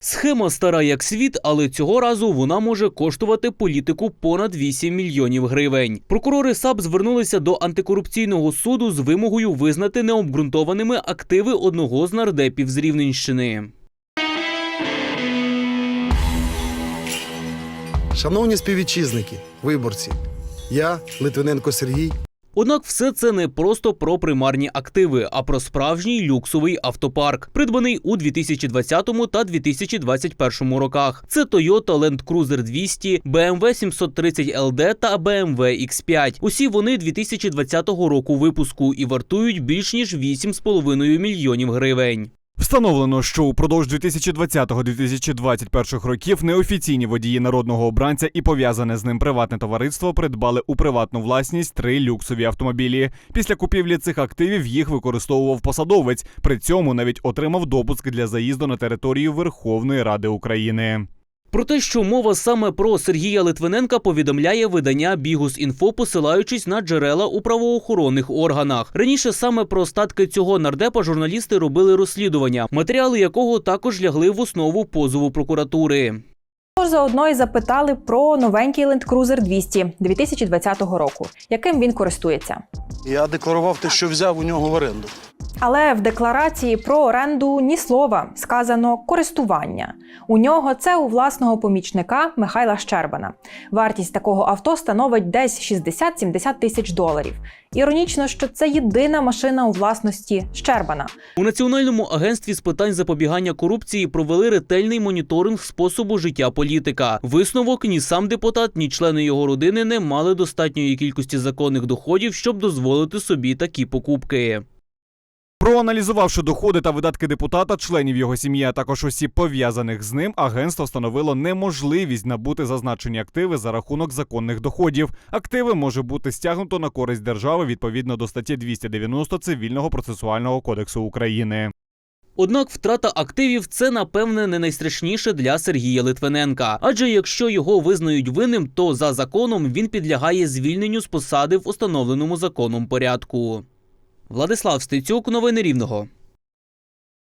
Схема стара як світ, але цього разу вона може коштувати політику понад 8 мільйонів гривень. Прокурори САП звернулися до антикорупційного суду з вимогою визнати необґрунтованими активи одного з нардепів з Рівненщини. Шановні співвітчизники, виборці, я, Литвиненко Сергій, Однак все це не просто про примарні активи, а про справжній люксовий автопарк, придбаний у 2020 та 2021 роках. Це Toyota Land Cruiser 200, BMW 730 LD та BMW X5. Усі вони 2020 року випуску і вартують більш ніж 8,5 мільйонів гривень. Встановлено, що упродовж 2020-2021 років неофіційні водії народного обранця і пов'язане з ним приватне товариство придбали у приватну власність три люксові автомобілі. Після купівлі цих активів їх використовував посадовець. При цьому навіть отримав допуск для заїзду на територію Верховної Ради України. Про те, що мова саме про Сергія Литвиненка, повідомляє видання Бігус.Інфо, посилаючись на джерела у правоохоронних органах. Раніше саме про статки цього нардепа журналісти робили розслідування, матеріали якого також лягли в основу позову прокуратури. Тож заодно і запитали про новенький Land Cruiser 200 2020 року, яким він користується. я декларував те, що взяв у нього в оренду. Але в декларації про оренду ні слова сказано користування. У нього це у власного помічника Михайла Щербана. Вартість такого авто становить десь 60-70 тисяч доларів. Іронічно, що це єдина машина у власності Щербана. У Національному агентстві з питань запобігання корупції провели ретельний моніторинг способу життя політика. Висновок ні сам депутат, ні члени його родини не мали достатньої кількості законних доходів, щоб дозволити собі такі покупки. Проаналізувавши доходи та видатки депутата, членів його сім'ї, а також осіб пов'язаних з ним, агентство встановило неможливість набути зазначені активи за рахунок законних доходів. Активи може бути стягнуто на користь держави відповідно до статті 290 Цивільного процесуального кодексу України. Однак втрата активів це напевне не найстрашніше для Сергія Литвиненка. Адже якщо його визнають винним, то за законом він підлягає звільненню з посади в установленому законом порядку. Владислав Стецюк, новини Рівного.